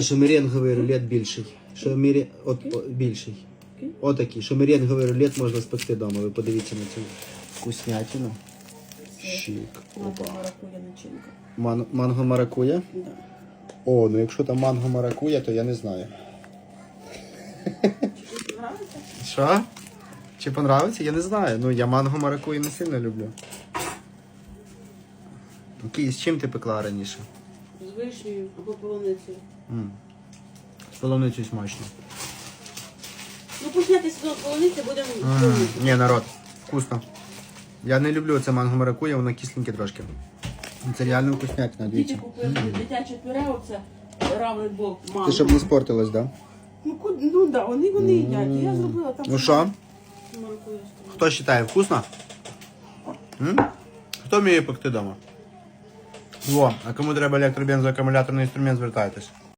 Що меренговий рулет більший. Що. От, о, більший. Отакий. Що меренговий рулет можна спекти вдома. Ви подивіться на цю вкуснятину. Щик. Опа. Маракуя начинка. Ман... Манго маракуя? Да. О, ну якщо там манго маракуя, то я не знаю. Тобі нравиться? Що? Чи понравиться? Я не знаю. Ну я манго маракуя не сильно люблю. Окей, з чим ти пекла раніше? З вишнею або полуницею. М. З полуницею смачно. Ну, почняти з полуниці будемо М, полуницю. Ні, народ, вкусно. Я не люблю це манго маракуя, воно кисленьке трошки. Це реально вкуснятина, Діти дивіться. купили дитяче пюре, оце равний бок манго. Ти щоб не спортилось, да? Ну, ку- ну да, вони, вони їдять. Я зробила там. Ну що, хто вважає, вкусно? М? Хто вміє пекти вдома? Во, а кому треба електробензоакумуляторний інструмент, звертайтесь.